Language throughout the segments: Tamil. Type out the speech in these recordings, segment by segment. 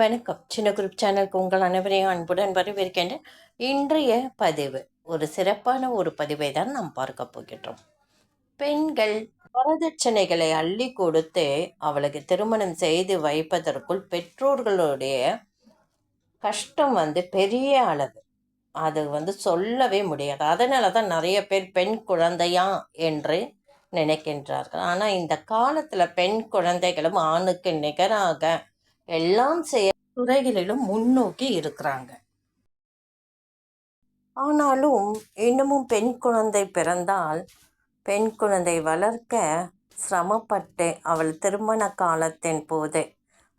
வணக்கம். சின்ன குரூப் சேனலுக்கு உங்கள் அனைவரையும் அன்புடன் வரவேற்கின்றேன். இன்றைய பதிவு ஒரு சிறப்பான ஒரு பதிவை தான் நாம் பார்க்க போகின்றோம். பெண்கள் வரதட்சணைகளை அள்ளி கொடுத்து அவளுக்கு திருமணம் செய்து வைப்பதற்குள் பெற்றோர்களுடைய கஷ்டம் வந்து பெரிய அளவு. அது வந்து சொல்லவே முடியாது. அதனால தான் நிறைய பேர் பெண் குழந்தையா என்று நினைக்கின்றார்கள். ஆனால் இந்த காலத்தில் பெண் குழந்தைகளும் ஆணுக்கு நிகராக எல்லாம் செய்ய துறைகளிலும் முன்னோக்கி இருக்கிறாங்க. ஆனாலும் இன்னமும் பெண் குழந்தை பிறந்தால் பெண் குழந்தை வளர்க்க சிரமப்பட்டு அவள் திருமண காலத்தின் போது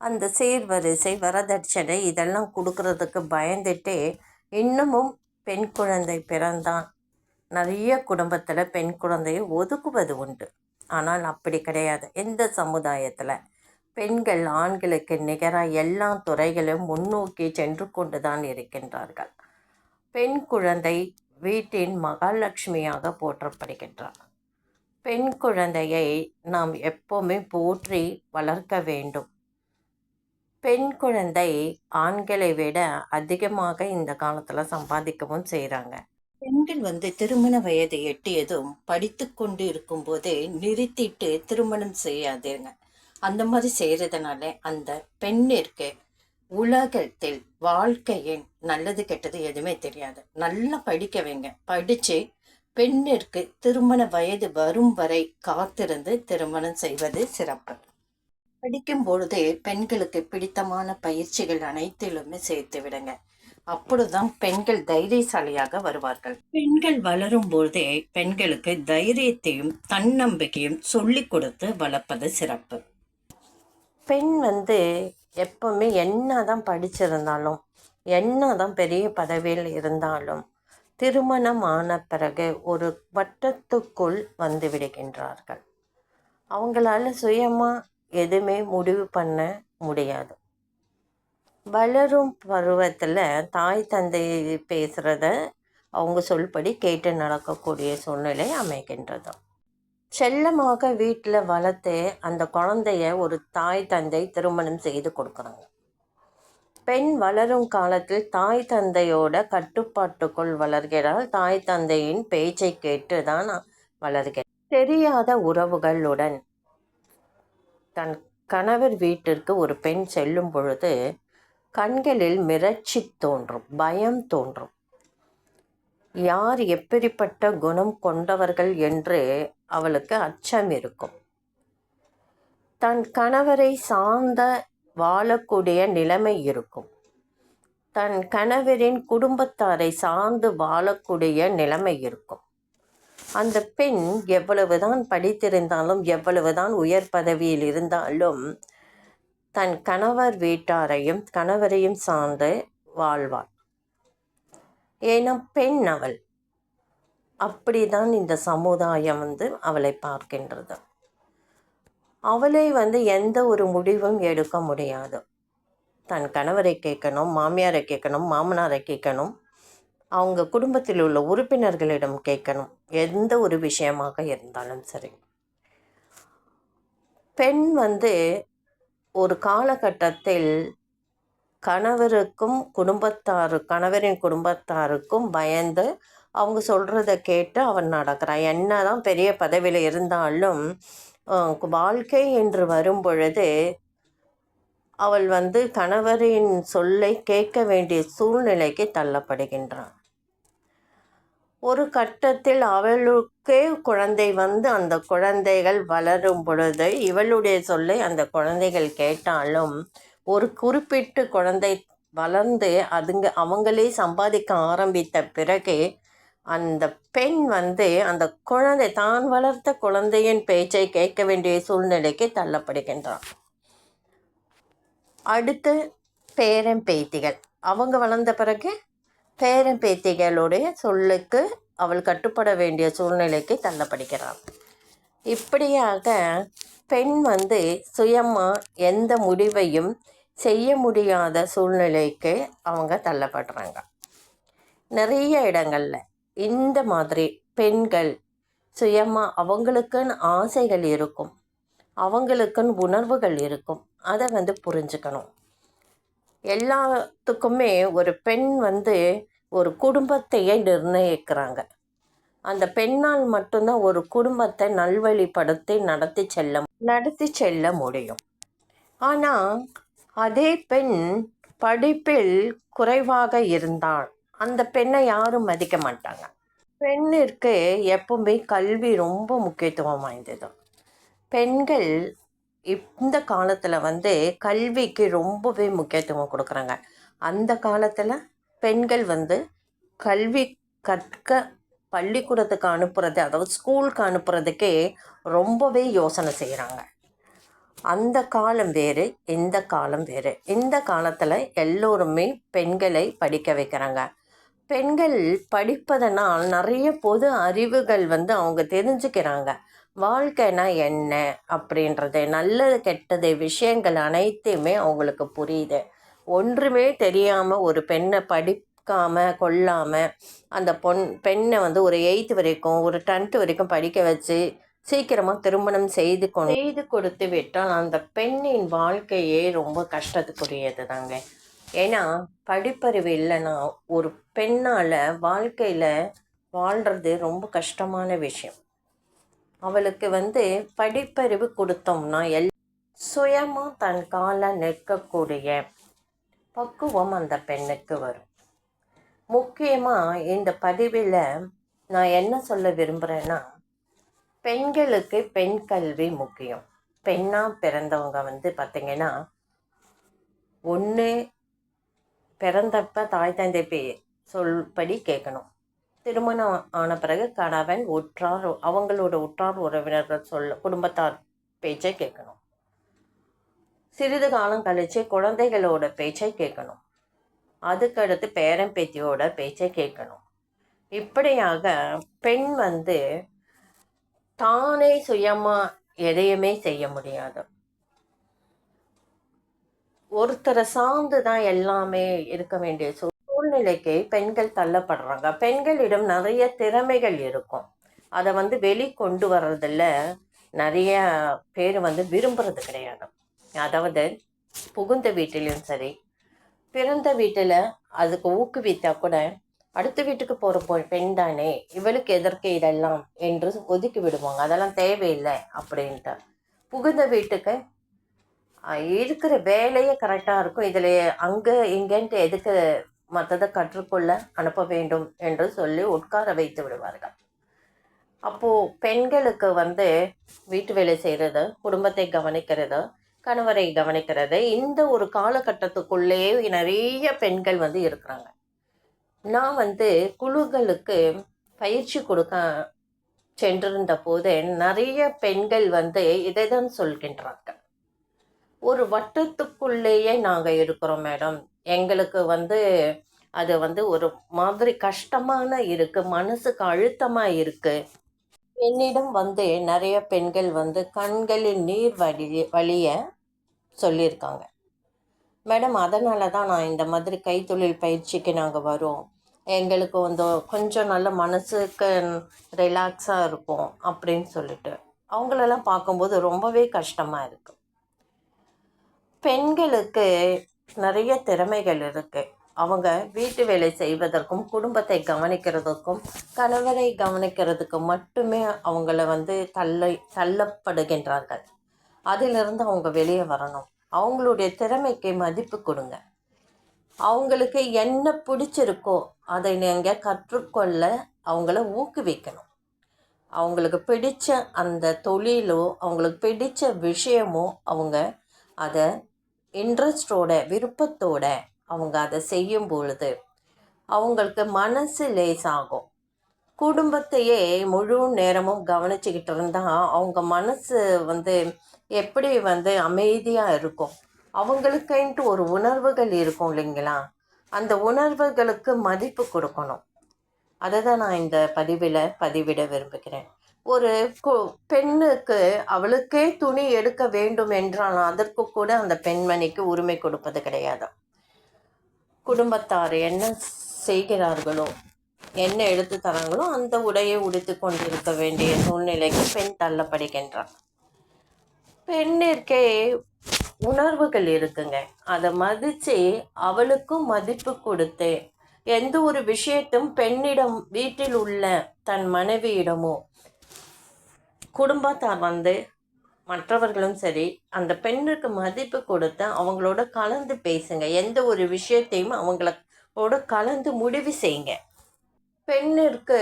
அந்த சீர்வரிசை வரதட்சணை இதெல்லாம் கொடுக்கறதுக்கு பயந்துட்டு இன்னமும் பெண் குழந்தை பிறந்தான். நிறைய குடும்பத்தில் பெண் குழந்தையை ஒதுக்குவது உண்டு. ஆனால் அப்படி கிடையாது. எந்த சமுதாயத்தில்? பெண்கள் ஆண்களுக்கு நிகராக எல்லா துறைகளும் முன்னோக்கி சென்று கொண்டுதான் இருக்கின்றார்கள். பெண் குழந்தை வீட்டின் மகாலட்சுமியாக போற்றப்படுகின்றார். பெண் குழந்தையை நாம் எப்போவுமே போற்றி வளர்க்க வேண்டும். பெண் குழந்தை ஆண்களை விட அதிகமாக இந்த காலத்தில் சம்பாதிக்கவும் செய்கிறாங்க பெண்கள் வந்து திருமண வயதை எட்டியதும் படித்து கொண்டு இருக்கும்போதே நிறுத்திட்டு திருமணம் செய்யாதீங்க அந்த மாதிரி செய்கிறதுனால அந்த பெண்ணிற்கு உலகத்தில் வாழ்க்கையின் நல்லது கெட்டது எதுவுமே தெரியாது. நல்லா படிக்க வைங்க படித்து பெண்ணிற்கு திருமண வயது வரும் வரை காத்திருந்து திருமணம் செய்வது சிறப்பு. படிக்கும் பொழுதே பெண்களுக்கு பிடித்தமான பயிற்சிகள் அனைத்திலுமே சேர்த்து விடுங்க. அப்பொழுதுதான் பெண்கள் தைரியசாலியாக வருவார்கள். பெண்கள் வளரும் பொழுதே பெண்களுக்கு தைரியத்தையும் தன்னம்பிக்கையும் சொல்லிக் கொடுத்து வளர்ப்பது சிறப்பு. பெண் வந்து எப்பவுமே என்ன தான் படிச்சிருந்தாலும் என்ன தான் பெரிய பதவியில் இருந்தாலும் திருமணம் ஆன பிறகு ஒரு வட்டத்துக்குள் வந்து விடுகின்றார்கள். அவங்களால சுயமாக எதுவுமே முடிவு பண்ண முடியாது. வளரும் பருவத்தில் தாய் தந்தை பேசுகிறத அவங்க சொல்படி கேட்டு நடக்கக்கூடிய சூழ்நிலை அமைகின்றது. செல்லமாக வீட்டில் வளர்த்து அந்த குழந்தைய ஒரு தாய் தந்தை திருமணம் செய்து கொடுக்குறாங்க. பெண் வளரும் காலத்தில் தாய் தந்தையோட கட்டுப்பாட்டுக்குள் வளர்கிறாள். தாய் தந்தையின் பேச்சை கேட்டு தான் வளர்கிறேன் தெரியாத உறவுகளுடன் தன் கணவர் வீட்டிற்கு ஒரு பெண் செல்லும் பொழுது கண்களில் மிரட்சி தோன்றும் பயம் தோன்றும். யார் எப்படிப்பட்ட குணம் கொண்டவர்கள் என்று அவளுக்கு அச்சம் இருக்கும். தன் கணவரை சார்ந்த வாழக்கூடிய நிலைமை இருக்கும். தன் கணவரின் குடும்பத்தாரை சார்ந்து வாழக்கூடிய நிலைமை இருக்கும். அந்த பெண் எவ்வளவுதான் படித்திருந்தாலும் எவ்வளவுதான் உயர் பதவியில் இருந்தாலும் தன் கணவர் வீட்டாரையும் கணவரையும் சார்ந்து வாழ்வாள். ஏன்னா பெண் அவள். அப்படிதான் இந்த சமுதாயம் வந்து அவளை பார்க்கின்றது. அவளை வந்து எந்த ஒரு முடிவும் எடுக்க முடியாது. தன் கணவரை கேட்கணும் மாமியாரை கேட்கணும் மாமனாரை கேட்கணும் அவங்க குடும்பத்தில் உள்ள உறுப்பினர்களிடம் கேட்கணும் எந்த ஒரு விஷயமாக இருந்தாலும் சரி. பெண் வந்து ஒரு காலகட்டத்தில் கணவருக்கும் குடும்பத்தாரு கணவரின் குடும்பத்தாருக்கும் பயந்து அவங்க சொல்கிறத கேட்டு அவன் நடக்கிறான். என்ன தான் பெரிய பதவியில் இருந்தாலும் வாழ்க்கை என்று வரும் பொழுது அவள் வந்து கணவரின் சொல்லை கேட்க வேண்டிய சூழ்நிலைக்கு தள்ளப்படுகின்றான். ஒரு கட்டத்தில் அவளுக்கே குழந்தை வந்து அந்த குழந்தைகள் வளரும் பொழுது இவளுடைய சொல்லை அந்த குழந்தைகள் கேட்டாலும் ஒரு குறிப்பிட்டு குழந்தை வளர்ந்து அதுங்க அவங்களே சம்பாதிக்க ஆரம்பித்த பிறகு அந்த பெண் வந்து அந்த குழந்தை தான் வளர்த்த குழந்தையின் பேச்சை கேட்க வேண்டிய சூழ்நிலைக்கு தள்ளப்படுகின்றான். அடுத்து பேரன் பேத்திகள். அவங்க வளர்ந்த பிறகு பேரன் பேத்திகளுடைய சொல்லுக்கு அவள் கட்டுப்பட வேண்டிய சூழ்நிலைக்கு தள்ளப்படுகிறாள். இப்படியாக பெண் வந்து சுயமாக எந்த முடிவையும் செய்ய முடியாத சூழ்நிலைக்கு அவங்க தள்ளப்படுறாங்க. நிறைய இடங்களில் இந்த மாதிரி பெண்கள் சுயமாக அவங்களுக்குன்னு ஆசைகள் இருக்கும். அவங்களுக்குன்னு உணர்வுகள் இருக்கும். அதை வந்து புரிஞ்சுக்கணும். எல்லாத்துக்குமே ஒரு பெண் வந்து ஒரு குடும்பத்தையே நிர்ணயிக்கிறாங்க. அந்த பெண்ணால் மட்டும்தான் ஒரு குடும்பத்தை நல்வழிப்படுத்தி நடத்தி செல்ல நடத்தி செல்ல முடியும். ஆனால் அதே பெண் படிப்பில் குறைவாக இருந்தால் அந்த பெண்ணை யாரும் மதிக்க மாட்டாங்க. பெண்ணிற்கு எப்பவுமே கல்வி ரொம்ப முக்கியத்துவம் வாய்ந்தது. பெண்கள் இந்த காலத்தில் வந்து கல்விக்கு ரொம்பவே முக்கியத்துவம் கொடுக்குறாங்க. அந்த காலத்தில் பெண்கள் வந்து கல்வி கற்க பள்ளிக்கூடத்துக்கு அனுப்புறது அதாவது ஸ்கூலுக்கு அனுப்புறதுக்கே ரொம்பவே யோசனை செய்கிறாங்க அந்த காலம் வேறு இந்த காலம் வேறு. இந்த காலத்தில் எல்லோருமே பெண்களை படிக்க வைக்கிறாங்க. பெண்கள் படிப்பதனால் நிறைய பொது அறிவுகள் வந்து அவங்க தெரிஞ்சுக்கிறாங்க. வாழ்க்கைனா என்ன அப்படின்றது நல்லது கெட்டது விஷயங்கள் அனைத்தையுமே அவங்களுக்கு புரியுது. ஒன்றுமே தெரியாமல் ஒரு பெண்ணை படிக்காமல் கொள்ளாமல் அந்த பொன் பெண்ணை வந்து ஒரு எயித்து வரைக்கும் ஒரு டென்த்து வரைக்கும் படிக்க வச்சு சீக்கிரமாக திருமணம் செய்து கொண்டு செய்து கொடுத்து விட்டால் அந்த பெண்ணின் வாழ்க்கையே ரொம்ப கஷ்டத்துக்குரியது தாங்க ஏன்னா படிப்பறிவு இல்லைன்னா ஒரு பெண்ணால் வாழ்க்கையில் வாழ்கிறது ரொம்ப கஷ்டமான விஷயம். அவளுக்கு வந்து படிப்பறிவு கொடுத்தோம்னா எல் சுயமாக தன் காலை நிற்கக்கூடிய பக்குவம் அந்த பெண்ணுக்கு வரும். முக்கியமாக இந்த பதிவில் நான் என்ன சொல்ல விரும்புகிறேன்னா பெண்களுக்கு பெண் கல்வி முக்கியம். பெண்ணாக பிறந்தவங்க வந்து பார்த்திங்கன்னா ஒன்று பிறந்தப்ப தாய் தந்தை பே சொல்படி கேட்கணும் திருமணம் ஆன பிறகு கணவன் உற்றார் அவங்களோட உற்றார் உறவினர்கள் சொல்ல குடும்பத்தார் பேச்சை கேட்கணும் சிறிது காலம் கழித்து குழந்தைகளோட பேச்சை கேட்கணும் அதுக்கடுத்து பேரன் பேத்தியோட பேச்சை கேட்கணும் இப்படியாக பெண் வந்து தானே சுயமாக எதையுமே செய்ய முடியாது. ஒருத்தரை சார்ந்து தான் எல்லாமே இருக்க வேண்டிய சூழ்நிலைக்கு பெண்கள் தள்ளப்படுறாங்க. பெண்களிடம் நிறைய திறமைகள் இருக்கும். அதை வந்து வெளி கொண்டு வர்றதில் நிறைய பேர் வந்து விரும்புறது கிடையாது. அதாவது புகுந்த வீட்டிலையும் சரி பிறந்த வீட்டில் அதுக்கு ஊக்குவித்தா கூட அடுத்த வீட்டுக்கு போகிற போ பெண் தானே இவளுக்கு எதற்கு இதெல்லாம் என்று ஒதுக்கி விடுவாங்க. அதெல்லாம் தேவையில்லை அப்படின்ட்டு. புகுந்த வீட்டுக்கு இருக்கிற வேலையே கரெக்டாக இருக்கும். இதில் அங்கே இங்கேன்ட்டு எதுக்கு மற்றதை கற்றுக்கொள்ள அனுப்ப வேண்டும் என்று சொல்லி உட்கார வைத்து விடுவார்கள். அப்போது பெண்களுக்கு வந்து வீட்டு வேலை செய்கிறது குடும்பத்தை கவனிக்கிறது கணவரை கவனிக்கிறது இந்த ஒரு காலகட்டத்துக்குள்ளேயே நிறைய பெண்கள் வந்து இருக்கிறாங்க. நான் வந்து குழுக்களுக்கு பயிற்சி கொடுக்க சென்றிருந்த போது நிறைய பெண்கள் வந்து இதை தான் சொல்கின்றாங்க ஒரு வட்டத்துக்குள்ளேயே நாங்கள் இருக்கிறோம் மேடம். எங்களுக்கு வந்து அது வந்து ஒரு மாதிரி கஷ்டமான இருக்கு மனசுக்கு அழுத்தமாக இருக்கு. என்னிடம் வந்து நிறைய பெண்கள் வந்து கண்களின் நீர் வழி வழிய சொல்லியிருக்காங்க. மேடம் அதனால தான் நான் இந்த மாதிரி கைத்தொழில் பயிற்சிக்கு நாங்கள் வரோம். எங்களுக்கு வந்து கொஞ்சம் நல்ல மனசுக்கு ரிலாக்ஸாக இருக்கும் அப்படின்னு சொல்லிட்டு. அவங்களெல்லாம் பார்க்கும்போது ரொம்பவே கஷ்டமாக இருக்குது பெண்களுக்கு நிறைய திறமைகள் இருக்குது அவங்க வீட்டு வேலை செய்வதற்கும் குடும்பத்தை கவனிக்கிறதுக்கும் கணவரை கவனிக்கிறதுக்கும் மட்டுமே அவங்கள வந்து தள்ள தள்ளப்படுகின்றார்கள். அதிலிருந்து அவங்க வெளியே வரணும். அவங்களுடைய திறமைக்கு மதிப்பு கொடுங்க. அவங்களுக்கு என்ன பிடிச்சிருக்கோ அதை நீங்கள் கற்றுக்கொள்ள அவங்கள ஊக்குவிக்கணும். அவங்களுக்கு பிடித்த அந்த தொழிலோ அவங்களுக்கு பிடிச்ச விஷயமோ அவங்க அதை இன்ட்ரெஸ்டோட விருப்பத்தோட அவங்க அதை செய்யும் பொழுது அவங்களுக்கு மனசு லேசாகும். குடும்பத்தையே முழு நேரமும் கவனிச்சுக்கிட்டு இருந்தால் அவங்க மனசு வந்து எப்படி வந்து அமைதியாக இருக்கும்? அவங்களுக்குன்ட்டு ஒரு உணர்வுகள் இருக்கும் இல்லைங்களா? அந்த உணர்வுகளுக்கு மதிப்பு கொடுக்கணும். அதை தான் நான் இந்த பதிவில் பதிவிட விரும்புகிறேன். ஒரு பெண்ணுக்கு அவளுக்கே துணி எடுக்க வேண்டும் என்றாலும் அதற்கு கூட அந்த பெண்மணிக்கு உரிமை கொடுப்பது கிடையாது. குடும்பத்தார் என்ன செய்கிறார்களோ என்ன எடுத்து தராங்களோ அந்த உடையை உடுத்து கொண்டிருக்க வேண்டிய சூழ்நிலைக்கு பெண் தள்ளப்படுகின்றார் பெண்ணிற்கே உணர்வுகள் இருக்குங்க. அதை மதித்து அவளுக்கும் மதிப்பு கொடுத்து. எந்த ஒரு விஷயத்தையும் பெண்ணிடம் வீட்டில் உள்ள தன் மனைவியிடமோ குடும்பத்தார் வந்து மற்றவர்களும் சரி அந்த பெண்ணுக்கு மதிப்பு கொடுத்து அவங்களோட கலந்து பேசுங்க. எந்த ஒரு விஷயத்தையும் அவங்களோட கலந்து முடிவு செய்யுங்க. பெண்ணிற்கு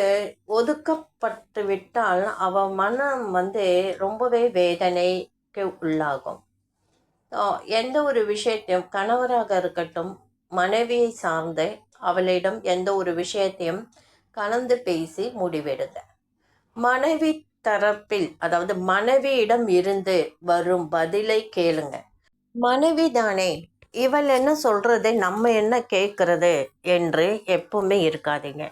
ஒதுக்கப்பட்டு விட்டால் அவ மனம் வந்து ரொம்பவே வேதனை வேதனைக்கு உள்ளாகும். எந்த ஒரு விஷயத்தையும் கணவராக இருக்கட்டும் மனைவியை சார்ந்து அவளிடம் எந்த ஒரு விஷயத்தையும் கலந்து பேசி முடிவெடுங்க மனைவி தரப்பில் அதாவது மனைவியிடம் இருந்து வரும் பதிலை கேளுங்க. மனைவி தானே இவள் என்ன சொல்றது நம்ம என்ன கேட்கறது என்று எப்பவுமே இருக்காதீங்க.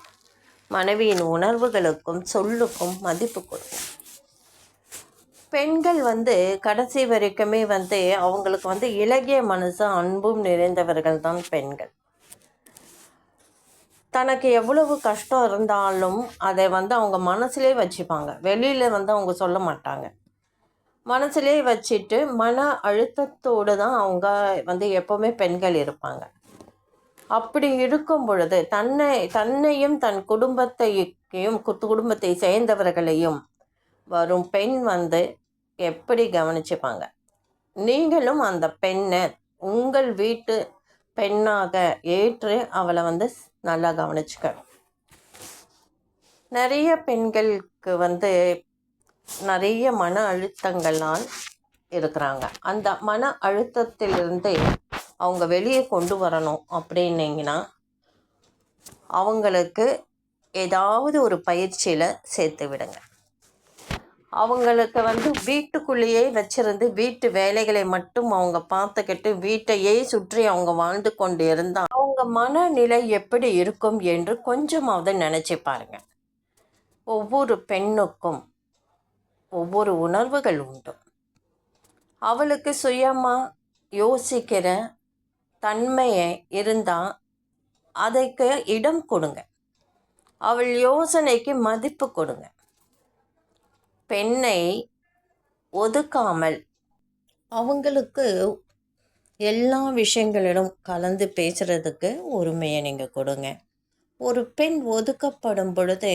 மனைவியின் உணர்வுகளுக்கும் சொல்லுக்கும் மதிப்பு கொடுக்கும் பெண்கள் வந்து கடைசி வரைக்குமே வந்து அவங்களுக்கு வந்து இலகிய மனசு அன்பும் நிறைந்தவர்கள் தான் பெண்கள். தனக்கு எவ்வளவு கஷ்டம் இருந்தாலும் அதை வந்து அவங்க மனசுலே வச்சுப்பாங்க. வெளியில் வந்து அவங்க சொல்ல மாட்டாங்க. மனசுலே வச்சுட்டு மன அழுத்தத்தோடு தான் அவங்க வந்து எப்போவுமே பெண்கள் இருப்பாங்க. அப்படி இருக்கும் பொழுது தன்னை தன்னையும் தன் குடும்பத்தையும் குடும்பத்தை சேர்ந்தவர்களையும் வரும் பெண் வந்து எப்படி கவனிச்சுப்பாங்க? நீங்களும் அந்த பெண்ணை உங்கள் வீட்டு பெண்ணாக ஏற்று அவளை வந்து நல்லா கவனிச்சுக்க. நிறைய பெண்களுக்கு வந்து நிறைய மன அழுத்தங்களால் இருக்கிறாங்க. அந்த மன அழுத்தத்திலிருந்து அவங்க வெளியே கொண்டு வரணும் அப்படின்னீங்கன்னா அவங்களுக்கு ஏதாவது ஒரு பயிற்சியில் சேர்த்து விடுங்க. அவங்களுக்கு வந்து வீட்டுக்குள்ளேயே வச்சிருந்து வீட்டு வேலைகளை மட்டும் அவங்க பார்த்துக்கிட்டு வீட்டையே சுற்றி அவங்க வாழ்ந்து கொண்டு இருந்தால் அவங்க மனநிலை எப்படி இருக்கும் என்று கொஞ்சமாவது நினச்சி பாருங்க. ஒவ்வொரு பெண்ணுக்கும் ஒவ்வொரு உணர்வுகள் உண்டு. அவளுக்கு சுயமாக யோசிக்கிற தன்மையை இருந்தால் அதுக்கு இடம் கொடுங்க. அவள் யோசனைக்கு மதிப்பு கொடுங்க. பெண்ணை ஒதுக்காமல் அவங்களுக்கு எல்லா விஷயங்களிலும் கலந்து பேசுகிறதுக்கு உரிமையை நீங்கள் கொடுங்க. ஒரு பெண் ஒதுக்கப்படும் பொழுது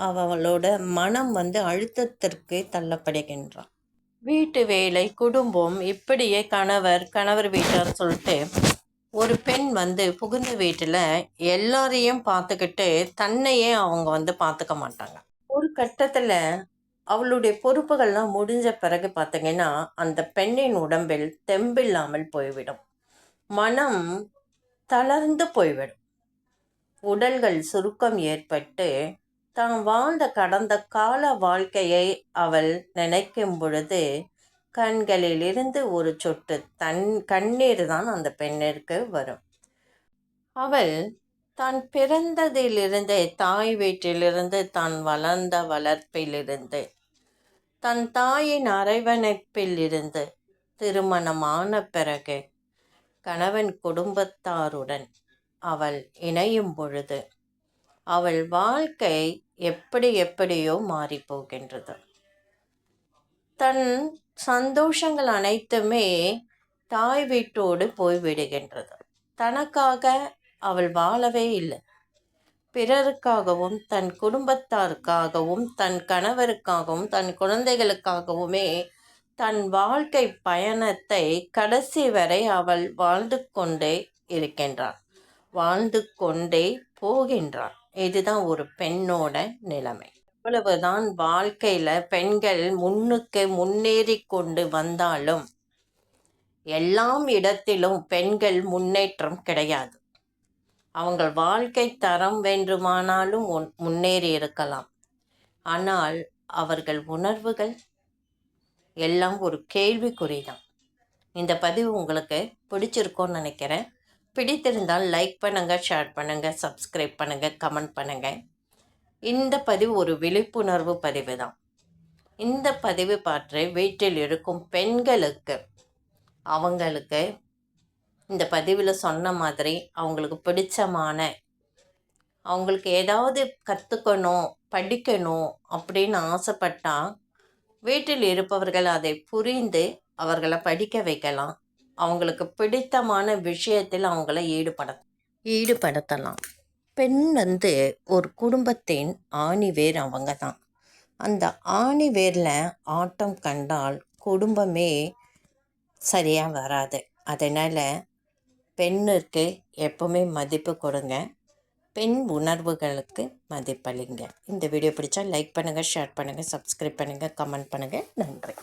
அவளோட மனம் வந்து அழுத்தத்திற்கு தள்ளப்படுகின்றான் வீட்டு வேலை குடும்பம் இப்படியே கணவர் கணவர் வீட்டார் சொல்லிட்டு ஒரு பெண் வந்து புகுந்த வீட்டில் எல்லாரையும் பார்த்துக்கிட்டு தன்னையே அவங்க வந்து பார்த்துக்க மாட்டாங்க. ஒரு கட்டத்தில் அவளுடைய பொறுப்புகள்லாம் முடிஞ்ச பிறகு பார்த்தீங்கன்னா அந்த பெண்ணின் உடம்பில் தெம்பில்லாமல் போய்விடும். மனம் தளர்ந்து போய்விடும். உடல்கள் சுருக்கம் ஏற்பட்டு தான் வாழ்ந்த கடந்த கால வாழ்க்கையை அவள் நினைக்கும் பொழுது கண்களிலிருந்து ஒரு சொட்டு தன் கண்ணீர் தான் அந்த பெண்ணிற்கு வரும். அவள் தான் பிறந்ததிலிருந்தே தாய் வீட்டிலிருந்து தான் வளர்ந்த வளர்ப்பிலிருந்து தன் தாயின் அரவணைப்பில் இருந்து திருமணமான பிறகு கணவன் குடும்பத்தாருடன் அவள் இணையும் பொழுது அவள் வாழ்க்கை எப்படி எப்படியோ மாறி போகின்றது. தன் சந்தோஷங்கள் அனைத்துமே தாய் வீட்டோடு போய்விடுகின்றது. தனக்காக அவள் வாழவே இல்லை. பிறருக்காகவும் தன் குடும்பத்தாருக்காகவும் தன் கணவருக்காகவும் தன் குழந்தைகளுக்காகவுமே தன் வாழ்க்கை பயணத்தை கடைசி வரை அவள் வாழ்ந்து கொண்டே இருக்கின்றான் வாழ்ந்து கொண்டே போகின்றான் இதுதான் ஒரு பெண்ணோட நிலைமை. அவ்வளவுதான் வாழ்க்கையில் பெண்கள் முன்னுக்கு முன்னேறி கொண்டு வந்தாலும் எல்லாம் இடத்திலும் பெண்கள் முன்னேற்றம் கிடையாது. அவங்கள் வாழ்க்கை தரம் வேண்டுமானாலும் முன்னேறி இருக்கலாம். ஆனால் அவர்கள் உணர்வுகள் எல்லாம் ஒரு கேள்விக்குறிதான். இந்த பதிவு உங்களுக்கு பிடிச்சிருக்கோன்னு நினைக்கிறேன். பிடித்திருந்தால் லைக் பண்ணுங்கள் ஷேர் பண்ணுங்கள் சப்ஸ்கிரைப் பண்ணுங்கள் கமெண்ட் பண்ணுங்கள் இந்த பதிவு ஒரு விழிப்புணர்வு பதிவு தான் இந்த பதிவு பற்றி வீட்டில் இருக்கும் பெண்களுக்கு அவங்களுக்கு இந்த பதிவில் சொன்ன மாதிரி அவங்களுக்கு பிடிச்சமான அவங்களுக்கு ஏதாவது கற்றுக்கணும் படிக்கணும் அப்படின்னு ஆசைப்பட்டால் வீட்டில் இருப்பவர்கள் அதை புரிந்து அவர்களை படிக்க வைக்கலாம். அவங்களுக்கு பிடித்தமான விஷயத்தில் அவங்கள ஈடுபட ஈடுபடுத்தலாம். பெண் வந்து ஒரு குடும்பத்தின் ஆணிவேர் அவங்க தான் அந்த ஆணிவேரில் ஆட்டம் கண்டால் குடும்பமே சரியாக வராது. அதனால் பெண்ணுக்கு எப்போவுமே மதிப்பு கொடுங்க. பெண் உணர்வுகளுக்கு மதிப்பளிங்க. இந்த வீடியோ பிடிச்சா லைக் பண்ணுங்கள் ஷேர் பண்ணுங்கள் சப்ஸ்கிரைப் பண்ணுங்கள் கமெண்ட் பண்ணுங்கள் நன்றி.